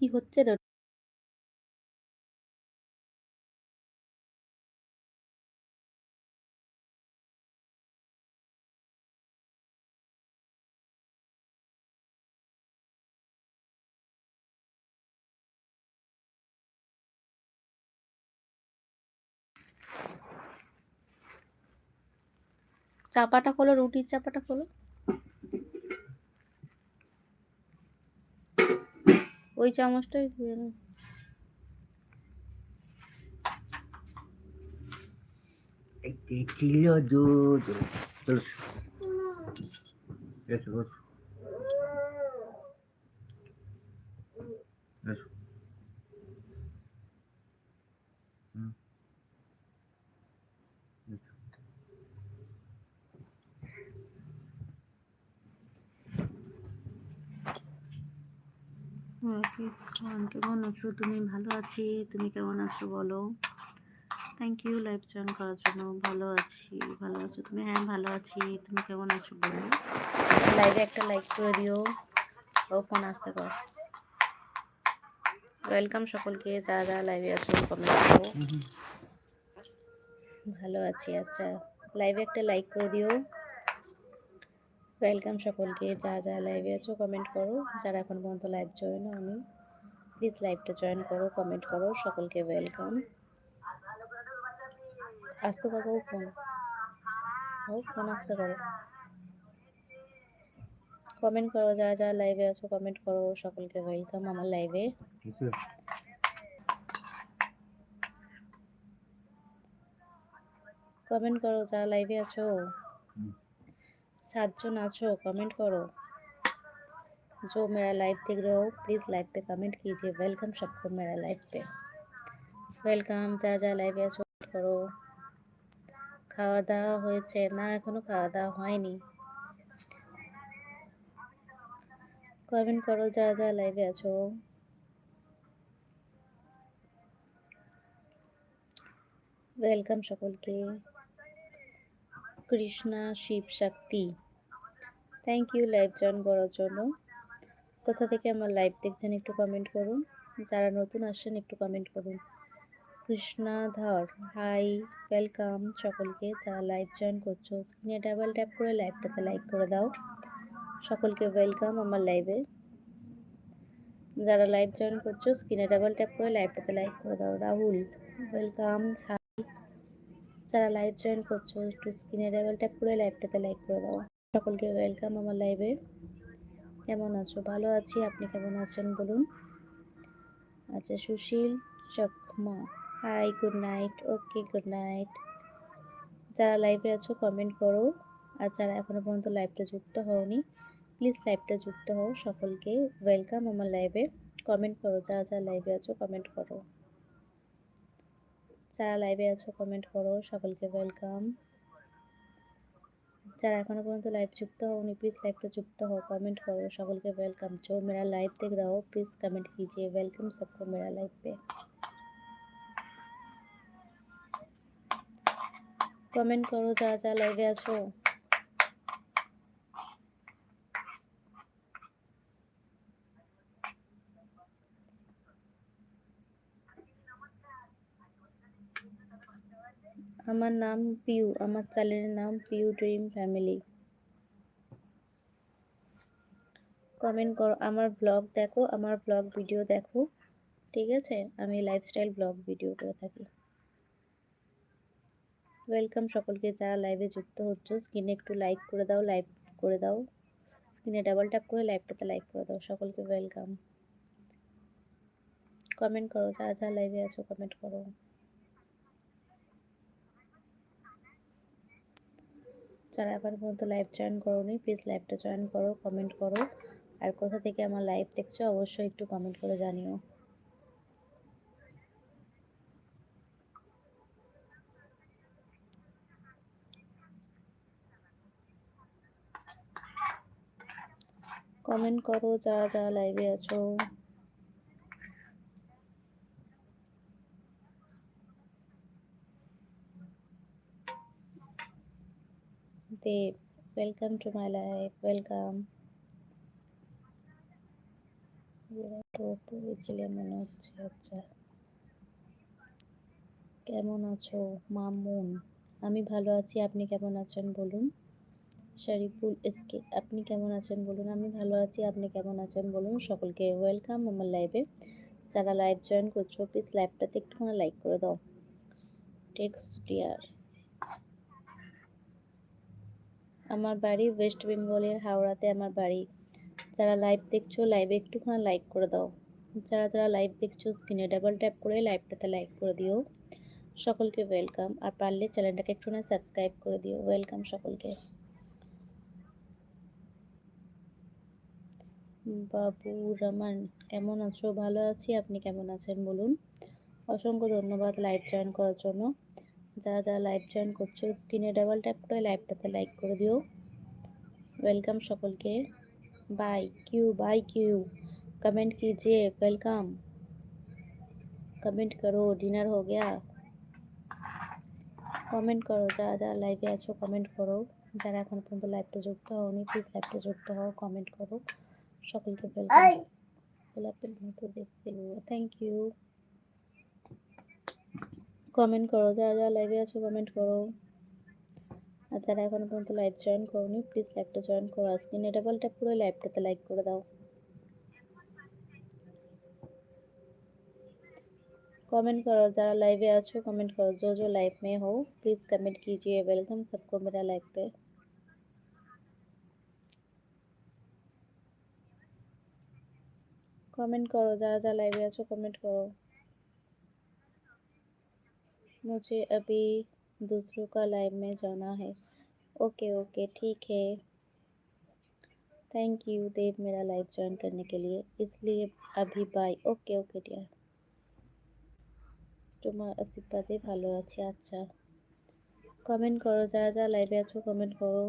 কি হচ্ছে রে? চাপাটা খোলো, রুটির চাপাটা খোলো। ওই চামচটাই ধুয়ে। একটি কিলো দুধ। চলো খান কেমন আছো? তুমি ভালো আছি? তুমি কেমন আছো বলো? থ্যাংক ইউ লাইভ জয়েন করার জন্য। ভালো আছি ভালো আছো। তুমি হ্যাঁ ভালো আছি। তুমি কেমন আছো বলো? লাইভে একটা লাইক করে দিও। ও ফোন আসতে পারো। ওয়েলকাম সকলকে যারা যারা লাইভে আছো কমেন্ট করো। ভালো আছি আচ্ছা। লাইভে একটা লাইক করে দিও। ওয়েলকাম সকলকে যা যা লাইভে আছো কমেন্ট করো। যারা এখন পর্যন্ত লাইভ জয়েন আমি প্লিজ লাইভটা জয়েন করো কমেন্ট করো সকলকে ওয়েলকাম আসতে পারব ফোন হোক ফোন আসতে পারো কমেন্ট করো যারা যারা লাইভে আছো কমেন্ট করো সকলকে ওয়েলকাম আমার লাইভে কমেন্ট করো যারা লাইভে আছো। सातजन आछो कमेंट करो जो मेरा लाइव देख रहे हो प्लीज़ लाइव पे कमेंट कीजिए वेलकम सबको मेरा लाइव पे ওয়েলকাম যা যা লাইভে আছো করো খাওয়া দাওয়া হয়েছে না এখনো খাওয়া দাওয়া হয়নি কমেন্ট করো যা যা লাইভে আছো ওয়েলকাম সকলকে Krishna, Shiv Shakti. Thank you live join করার জন্য। কোথা থেকে আমার লাইভ দেখছেন একটু কমেন্ট করুন। যারা নতুন আসছেন একটু কমেন্ট করুন। কৃষ্ণা ধর হাই ওয়েলকাম সকলকে। যারা লাইভ জয়েন করছ স্ক্রিনে ডাবল ট্যাপ করে লাইভটাতে লাইক করে দাও। সকলকে ওয়েলকাম আমার লাইভে যারা লাইভ জয়েন করছ স্ক্রিনে ডাবল ট্যাপ করে লাইভটাতে লাইক করে দাও। রাহুল ওয়েলকাম যারা লাইভ জয়েন করছ, একটু স্ক্রিনে ডাবল ট্যাপ করে লাইভটাতে লাইক করে দাও। সকলকে ওয়েলকাম আমার লাইভে কেমন আছো? ভালো আছি। আপনি কেমন আছেন বলুন? আচ্ছা Sushil Chakma hi good night okay good night যারা লাইভে আছো কমেন্ট করো। আর যারা এখনও পর্যন্ত লাইভটা যুক্ত হওনি প্লিজ লাইভটা যুক্ত হও। সকলকে ওয়েলকাম আমার লাইভে কমেন্ট করো, যারা যারা লাইভে আছো কমেন্ট করো। যারা লাইভে আছো কমেন্ট করো সকলকে ওয়েলকাম যারা এখনো পর্যন্ত লাইভ যুক্ত হওনি प्लीज़ लाइव पे যুক্ত हो कमेंट करो সকলকে वेलकम जो मेरा लाइव देख रहा हो प्लीज़ कमेंट कीजिए वेलकम सबको मेरा लाइव पे কমেন্ট করো যা যা লাইভে আছো আমার নাম পিউ, আমার চ্যানেলের নাম পিউ ড্রিম ফ্যামিলি। কমেন্ট করো, আমার ব্লগ দেখো, আমার ব্লগ ভিডিও দেখো, ঠিক আছে? আমি লাইফস্টাইল ব্লগ ভিডিও করে থাকি। ওয়েলকাম সকলকে, যারা লাইভে যুক্ত হচ্ছ স্ক্রিনে একটু লাইক করে দাও লাইভ করে দাও। স্ক্রিনে ডাবল ট্যাপ করে লাইভটাতে লাইক করে দাও, সকলকে ওয়েলকাম কমেন্ট করো, যারা যারা লাইভে আছো কমেন্ট করো। যারা এখন পর্যন্ত লাইভ জয়েন করোনি প্লিজ লাইভটা জয়েন করো কমেন্ট করো। আর কোথা থেকে আমার লাইভ দেখছ, অবশ্যই একটু কমেন্ট করে জানিও। কমেন্ট করো, যারা যারা লাইভে আছো। Dev welcome to my life welcome ছেলে মনে হচ্ছে আচ্ছা কেমন আছো, মামুন? আমি ভালো আছি, আপনি কেমন আছেন বলুন? শরীফুল এসকে, আপনি কেমন আছেন বলুন? আমি ভালো আছি, আপনি কেমন আছেন বলুন? সকলকে ওয়েলকাম আমার লাইভে যারা লাইভ জয়েন করছ প্লিজ লাইভটাতে একটুখানি লাইক করে দাও। টেক্সট ডিয়ার আমার বাড়ি ওয়েস্ট বেঙ্গলের হাওড়াতে আমার বাড়ি। যারা লাইভ দেখছ লাইভে একটুখানি লাইক করে দাও। যারা যারা লাইভ দেখছ স্ক্রিনে ডাবল ট্যাপ করে লাইভটাতে লাইক করে দিও। সকলকে ওয়েলকাম আর পারলে চ্যানেলটাকে একটুখানি সাবস্ক্রাইব করে দিও। ওয়েলকাম সকলকে। বাবু, রমান, কেমন আছো? ভালো আছি? আপনি কেমন আছেন? বলুন। অসংখ্য ধন্যবাদ লাইভ জয়েন করার জন্য। যারা যারা লাইভ জয়েন করছো স্ক্রিনে ডাবল ট্যাপ করে লাইভটাতে লাইক করে দিও वेलकम সকল के bye Q by Q comment कीजिए वेलकम कमेंट करो डिनर हो गया কমেন্ট করো যারা যারা লাইভে আছো কমেন্ট করো যারা এখন পর্যন্ত লাইভটা যুক্ত হওনি প্লিজ লাইভটা যুক্ত হও কমেন্ট করো সকলকে ওয়েলকাম গোলাপের মতো দেখতে থ্যাংক ইউ কমেন্ট করো যারা যারা লাইভে আছো কমেন্ট করো আর যারা এখনো পর্যন্ত লাইভ জয়েন করোনি প্লিজ লাইভটা জয়েন করো আর স্ক্রিনে ডাবল ট্যাপ করে লাইভটাতে লাইক করে দাও कमेंट करो जरा लाइव में आछो कमेंट करो जो जो लाइव में हो प्लीज़ कमेंट कीजिए वेलकम सबको मेरा लाइव पे कमेंट करो जरा जरा लाइव में आछो कमेंट करो मुझे अभी दूसरों का लाइव में जाना है ओके ओके ठीक है थैंक यू देव मेरा लाइव ज्वाइन करने के लिए इसलिए अभी बाय ओके ओके डियर তোমার আশীর্বাদে ভালো আছি আচ্ছা কমেন্ট করো যারা যারা লাইভে আছো কমেন্ট করো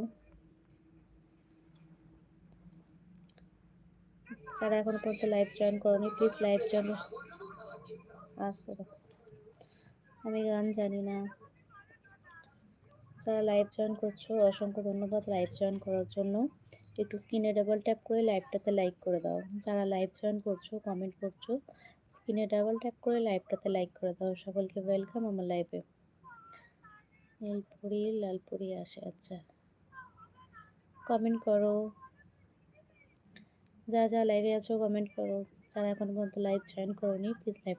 যারা এখনো পর্যন্ত লাইভ জয়েন করোনি প্লিজ লাইভ জয়েন আসতে দাও। আমি গান জানি না। যারা লাইভ জয়েন করছ, অসংখ্য ধন্যবাদ লাইভ জয়েন করার জন্য। একটু স্ক্রিনে ডাবল ট্যাপ করে লাইভটাতে লাইক করে দাও। যারা লাইভ জয়েন করছ কমেন্ট করছ স্ক্রিনে ডাবল ট্যাপ করে লাইভটাতে লাইক করে দাও। সকলকে ওয়েলকাম আমার লাইভে নীলপুরি লালপুরি আসে আচ্ছা। কমেন্ট করো। যা যা লাইভে আছো কমেন্ট করো। যারা এখন পর্যন্ত লাইভ জয়েন করোনি প্লিজ লাইভ